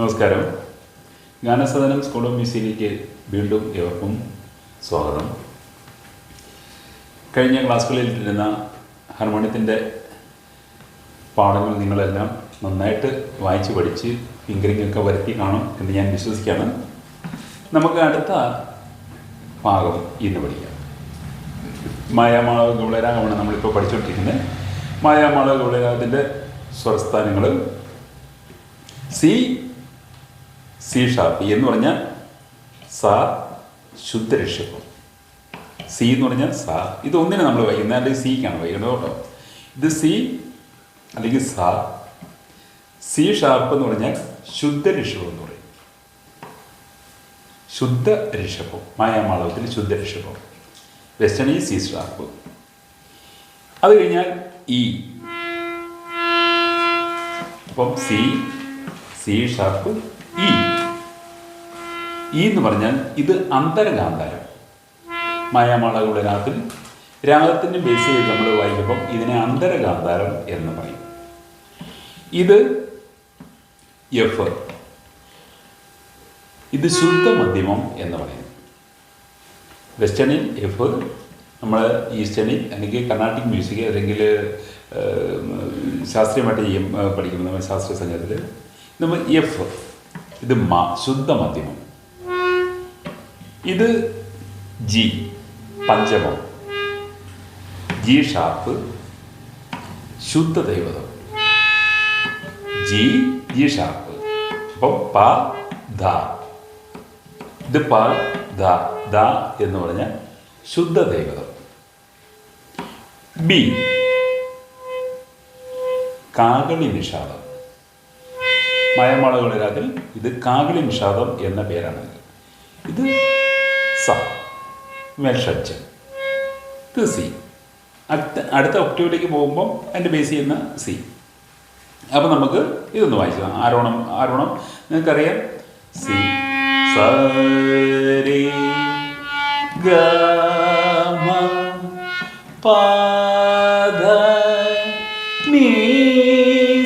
നമസ്കാരം. ഗാനസദനം school of മ്യൂസിക്കിലേക്ക് വീണ്ടും ഏവർക്കും സ്വാഗതം. കഴിഞ്ഞ ക്ലാസ്സുകളിൽ ഇരുന്ന ഹാർമോണിയത്തിന്റെ പാഠങ്ങൾ നിങ്ങളെല്ലാം നന്നായിട്ട് വായിച്ച് പഠിച്ച് ഫിംഗറിംഗ് ഒക്കെ വരുത്തി കാണും എന്ന് ഞാൻ വിശ്വസിക്കുകയാണ്. നമുക്ക് അടുത്ത ഭാഗം ഇന്ന് പഠിക്കാം. മായാമാളവ് ഗൗളരാഗമാണ് നമ്മളിപ്പോൾ പഠിച്ചുകൊണ്ടിരിക്കുന്നത്. മായാമാളവ് ഗൗളരാഗത്തിന്റെ സ്വരസ്ഥാനങ്ങൾ സി സി ഷാർപ്പ്. എന്ന് പറഞ്ഞാൽ സ ശുദ്ധ ഋഷഭം സി എന്ന് പറഞ്ഞാൽ സ. ഇത് ഒന്നിനെ നമ്മൾ വൈകുന്നത് അല്ലെങ്കിൽ സിക്കാണ് വൈകുന്നത് കേട്ടോ. ഇത് സി അല്ലെങ്കിൽ സ. സി ഷാർപ്പ് എന്ന് പറഞ്ഞാൽ ശുദ്ധ ഋഷഭം എന്ന് പറയും. ശുദ്ധ ഋഷഭം മായാമാളവത്തിൽ ശുദ്ധ ഋഷഭം വെസ്റ്റേൺ ഈ സി ഷാർപ്പ്. അത് കഴിഞ്ഞാൽ ഇ. അപ്പം C C sharp E. E എന്ന് പറഞ്ഞാൽ ഇത് അന്തരഗാന്ധാരം. മായാമാളകളുടെ രാഗത്തിൽ രാഗത്തിന്റെ ബേസ് ചെയ്ത് നമ്മൾ വായിക്കുമ്പം ഇതിനെ അന്തരഗാന്ധാരം എന്ന് പറയും. ഇത് എഫ് ഇത് ശുദ്ധ മധ്യമം എന്ന് പറയും. വെസ്റ്റേണിൽ എഫ് നമ്മൾ ഈസ്റ്റേണിൽ അല്ലെങ്കിൽ കർണാട്ടിക് മ്യൂസിക് അല്ലെങ്കിൽ ശാസ്ത്രീയമായിട്ട് ചെയ്യും പഠിക്കുമ്പോൾ നമ്മൾ ശാസ്ത്രീയ സംഗീതത്തിൽ നമ്മൾ എഫ് ഇത് മാ ശുദ്ധ മധ്യമം ഇത് ജി പഞ്ചമം. ജി ഷാർപ്പ് ശുദ്ധ ദൈവതം. G G sharp. അപ്പം പ ധ. ഇത് പ ധ എന്ന് പറഞ്ഞ ശുദ്ധ ദൈവതം. ബി കാകളി നിഷാദം. മയമാളകളിൽ ഇത് കാകളി നിഷാദം എന്ന പേരാണ് ഇത് സ. മേൽഷഡ്ജ് ഇത് സി. അടുത്ത അടുത്ത ഒക്ടീവിലേക്ക് പോകുമ്പം അതിന്റെ ബേസ് ചെയ്യുന്ന സി. അപ്പം നമുക്ക് ഇതൊന്ന് വായിക്കാം ആരോണം ആരോണം. നിങ്ങൾക്കറിയാം? സി. സരി ഗ പാദ നീ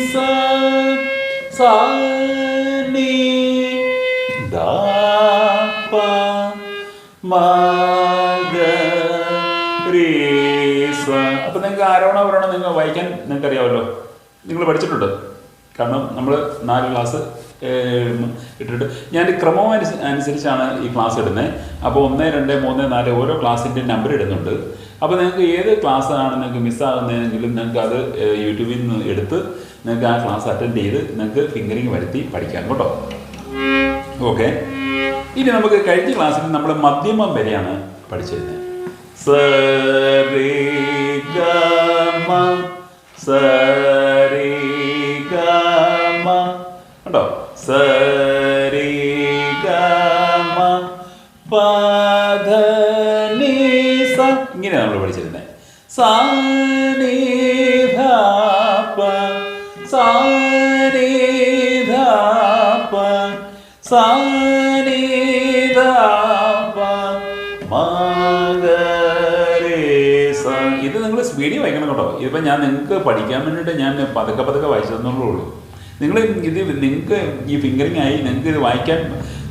സ അപ്പം നിങ്ങൾക്ക് ആരോണോ അവരോണോ നിങ്ങൾ വായിക്കാൻ നിങ്ങൾക്ക് അറിയാമല്ലോ നിങ്ങൾ പഠിച്ചിട്ടുണ്ട്. കാരണം നമ്മൾ നാല് ക്ലാസ് ഇട്ടിട്ട്. ഞാൻ ക്രമം അനുസരിച്ചാണ് ഈ ക്ലാസ് ഇടുന്നത് അപ്പോൾ ഒന്ന് രണ്ട് മൂന്ന് നാല് ഓരോ ക്ലാസ്സിന്റെ നമ്പർ ഇടുന്നുണ്ട്. അപ്പോൾ നിങ്ങൾക്ക് ഏത് ക്ലാസ് ആണ് നിങ്ങൾക്ക് മിസ്സാകുന്നതെങ്കിലും നിങ്ങൾക്ക് അത് യൂട്യൂബിൽ നിന്ന് എടുത്ത് നിങ്ങൾക്ക് ആ ക്ലാസ് അറ്റൻഡ് ചെയ്ത് നിങ്ങൾക്ക് ഫിംഗറിങ് വരുത്തി പഠിക്കാം കേട്ടോ. ഓക്കെ ഇനി നമുക്ക് കഴിഞ്ഞ ക്ലാസ്സിൽ നമ്മൾ മധ്യമം വരെയാണ് പഠിച്ചിരുന്നത്. സരി ഗമ സരി ഗമ കേട്ടോ സരി ഇങ്ങനെയാണ് നമ്മൾ പഠിച്ചിരുന്നത്. സാ നീ ധ പ സാ ഇത് നിങ്ങൾ സ്പീഡിൽ വായിക്കണം കേട്ടോ. ഇതിപ്പോൾ ഞാൻ നിങ്ങൾക്ക് പഠിക്കാൻ വേണ്ടിയിട്ട് ഞാൻ പതുക്കെ പതുക്കെ വായിച്ചു തന്നുള്ളൂ നിങ്ങൾ ഇത് നിങ്ങൾക്ക് ഈ ഫിംഗറിംഗ് ആയി നിങ്ങൾക്ക് ഇത് വായിക്കാൻ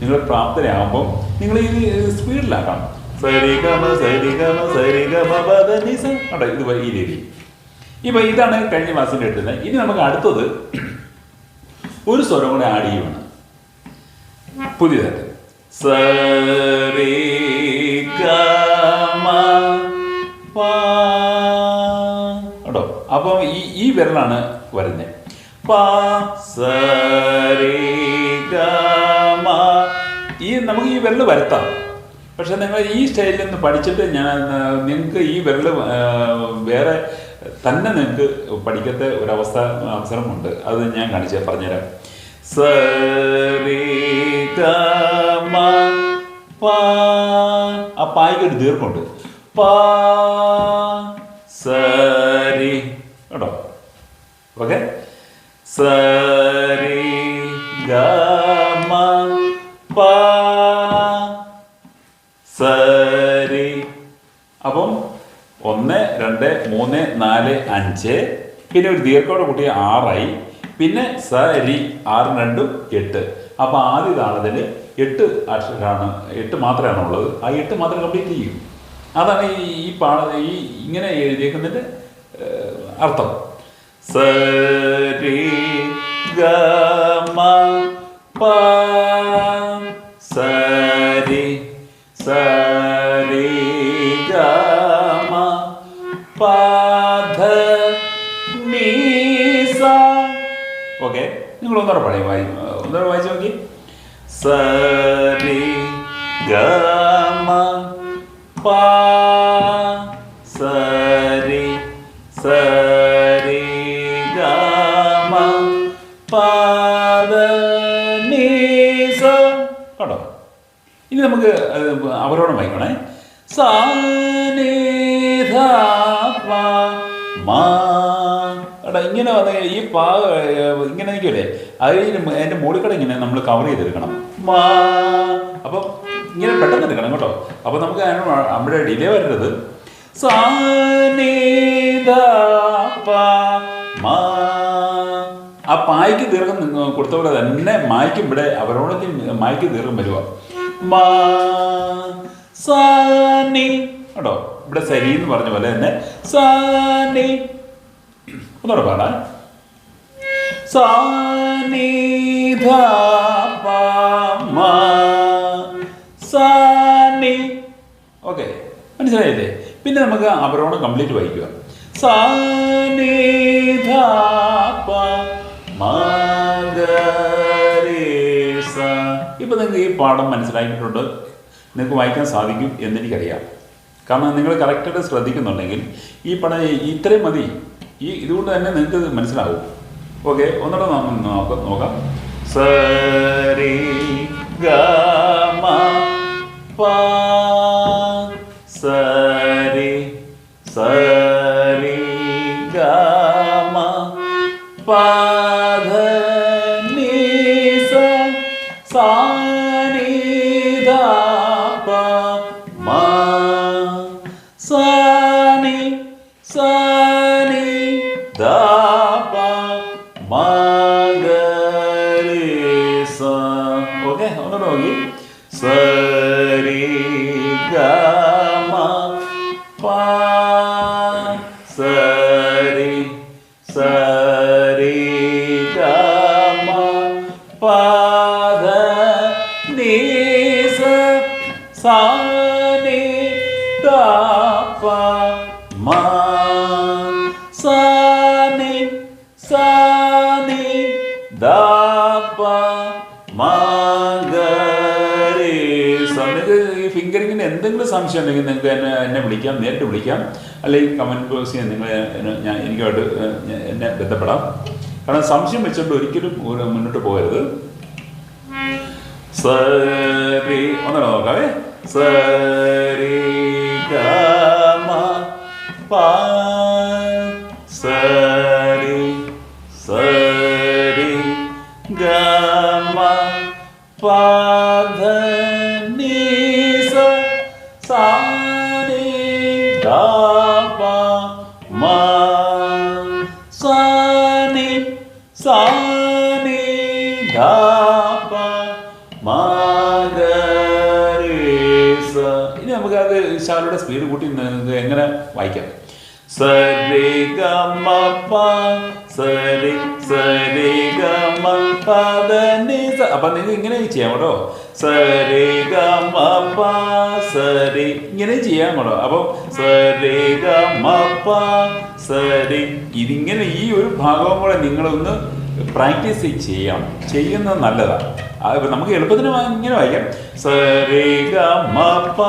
നിങ്ങൾ പ്രാപ്തരാകുമ്പോൾ നിങ്ങൾ ഇത് സ്പീഡിലാക്കണം സരിഗമ സരിഗമ സരിഗമ സരി ഗമ പദ നി സ കേട്ടോ ഇത് ഈ രീതി. ഇപ്പം ഇതാണ് കഴിഞ്ഞ മാസം കിട്ടുന്നത് ഇനി നമുക്ക് അടുത്തത് ഒരു സ്വരം കൂടെ ആഡ് ചെയ്യുവാണ്. പുതിയതായിട്ട്. സരി കേട്ടോ അപ്പം ഈ ഈ വിരലാണ് വരുന്നത് പാ ഈ നമുക്ക് ഈ വിരൽ വരുത്താം. പക്ഷെ നിങ്ങൾ ഈ സ്റ്റൈലിൽ നിന്ന് പഠിച്ചിട്ട് ഞാൻ നിങ്ങൾക്ക് ഈ വിരൽ വേറെ തന്നെ നിങ്ങൾക്ക് പഠിക്കത്തെ ഒരവസ്ഥ അവസരമുണ്ട്. അത് ഞാൻ കാണിച്ചു പറഞ്ഞുതരാം. സരി പാ ആ പായ്ക്ക് ഒരു ദീർഘമുണ്ട്. പാ സരി കേട്ടോ ഓക്കെ. സരി ഗമ സരി അപ്പം ഒന്ന് രണ്ട് മൂന്ന് നാല് അഞ്ച്. പിന്നെ ഒരു ദീർഘോടെ കൂട്ടി ആറായി. പിന്നെ സരി ആറ് രണ്ടും എട്ട്. അപ്പോൾ ആദ്യ താളത്തിൽ എട്ട് അക്ഷരാണ് എട്ട് മാത്രമാണ് ഉള്ളത്. ആ എട്ട് മാത്രം കംപ്ലീറ്റ് ചെയ്യും. അതാണ് ഈ ഈ പാട ഈ ഇങ്ങനെ എഴുതിയേക്കുന്നതിന്റെ അർത്ഥം. സരി ഗമ സരി സരി ഗമ പാധ ഓക്കെ നിങ്ങൾ ഒന്നൂടെ പഴയ വായി ഒന്നോടെ വായിച്ചു നോക്കി. സരി ഗ മ പ സരി സരി ഗ മ പ ധ നീ സ കേട്ടോ ഇനി നമുക്ക് അത് അവരോട് വായിക്കണേ. സാ നീ ധ പ മാ എടാ ഇങ്ങനെ വന്ന് ഈ പാ ഇങ്ങനെ നിൽക്കില്ലേ അതിന് എന്റെ മുകളിൽ ഇങ്ങനെ നമ്മൾ കവർ ചെയ്തെടുക്കണം. മാ. അപ്പം ഇങ്ങനെ പെട്ടെന്ന് എടുക്കണം കേട്ടോ. അപ്പം നമുക്ക് നമ്മുടെ ഡിലേ വരരുത്. ആ പായ്ക്ക് ദീർഘം കൊടുത്തവരെ തന്നെ മായ്ക്കും ഇവിടെ അവരോടൊക്കെ മായ്ക്ക് ദീർഘം വരുക മാ. സാനി കേട്ടോ ഇവിടെ സരി എന്ന് പറഞ്ഞ പോലെ തന്നെ. സാനി ഒന്നുകൂടെ പാടാൻ സാനിധ സാനി ഓക്കെ മനസ്സിലായില്ലേ? പിന്നെ നമുക്ക് അവരോണം കംപ്ലീറ്റ് വായിക്കുക. സാനിധ ഇപ്പൊ നിങ്ങൾക്ക് ഈ പാഠം മനസ്സിലാക്കിയിട്ടുണ്ട് നിങ്ങൾക്ക് വായിക്കാൻ സാധിക്കും എന്നെനിക്കറിയാം. കാരണം നിങ്ങൾ കറക്റ്റായിട്ട് ശ്രദ്ധിക്കുന്നുണ്ടെങ്കിൽ ഈ പടം ഇത്രയും മതി. ഈ ഇതുകൊണ്ട് തന്നെ നിങ്ങൾക്ക് ഇത് മനസ്സിലാവും ഓക്കെ ഒന്നുകൂടെ നോക്കാം നോക്കാം. സരി ഗ മ സരി ഗ മ പ സരി സരി ഗ എന്തെങ്കിലും സംശയം ഉണ്ടെങ്കിൽ നിങ്ങൾക്ക് എന്നെ എന്നെ വിളിക്കാം നേരിട്ട് വിളിക്കാം. അല്ലെങ്കിൽ കമന്റ് ബോക്സിൽ നിങ്ങൾ ഞാൻ എനിക്കുമായിട്ട് ഏഹ്, എന്നെ ബന്ധപ്പെടാം. കാരണം സംശയം വെച്ചുകൊണ്ട് ഒരിക്കലും ഒരു മുന്നോട്ട് പോകരുത്. സരി ഒന്നര നോക്കാവേ. സരി ഗ മ പ സരി സരി ഗ മ പ ഇനി നമുക്ക് അത് ശാലയുടെ സ്പീഡ് കൂട്ടി എങ്ങനെ വായിക്കാം? സരി ഗമ സരി സരി ഗമ അപ്പൊ നിങ്ങൾ ഇങ്ങനെ ചെയ്യാം കേട്ടോ. സരി ഗമ സരി. ഇങ്ങനെ ചെയ്യാം കേട്ടോ. അപ്പം സരി ഗമ സരി. ഇതിങ്ങനെ ഈ ഒരു ഭാഗവും കൂടെ നിങ്ങളൊന്ന് പ്രാക്ടീസ് ചെയ്യണം ചെയ്യുന്നത് നല്ലതാണ്. നമുക്ക് എളുപ്പത്തിന് ഇങ്ങനെ വായിക്കാം. സരി ഗ പ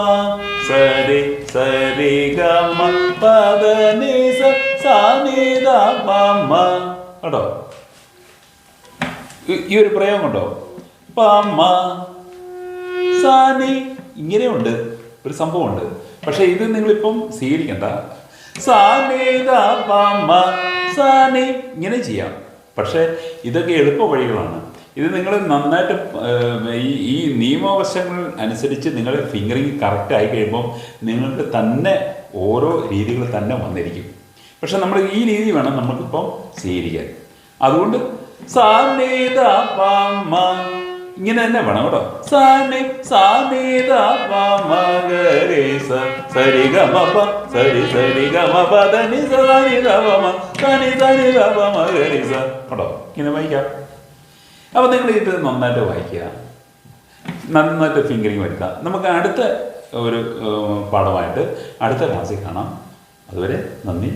സരി സരി ഗ പ കേട്ടോ? ഈ- ഒരു പ്രയോഗം ഉണ്ടോ പ മ ഇങ്ങനെയുണ്ട്. ഒരു സംഭവമുണ്ട്. പക്ഷെ ഇത് നിങ്ങളിപ്പം സ്വീകരിക്കണ്ട. സാനി ദ പ ഇങ്ങനെ ചെയ്യാം. പക്ഷെ ഇതൊക്കെ എളുപ്പ വഴികളാണ്. ഇത് നിങ്ങൾ നന്നായിട്ട് ഈ ഈ നിയമവശങ്ങൾ അനുസരിച്ച് നിങ്ങൾ ഫിംഗറിങ് കറക്റ്റ് ആയി കഴിയുമ്പോൾ നിങ്ങൾക്ക് തന്നെ ഓരോ രീതികൾ തന്നെ വന്നിരിക്കും. പക്ഷെ നമ്മൾ ഈ രീതി വേണം നമുക്കിപ്പം സ്വീകരിക്കാൻ. അതുകൊണ്ട് സാ നീ ധ പ മ ഇങ്ങനെ തന്നെ വേണം കേട്ടോ. സരി ഗ പ സരി സരി ഗ മ പ ധ നി സ ഇങ്ങനെ വായിക്കാം. അപ്പൊ നിങ്ങൾ ഇത് നന്നായിട്ട് വായിക്കുക. നന്നായിട്ട് ഫിംഗറിങ് വരുത്തുക നമുക്ക് അടുത്ത ഒരു പാഠമായിട്ട് അടുത്ത ക്ലാസ്സിൽ കാണാം. അതുവരെ നന്ദി.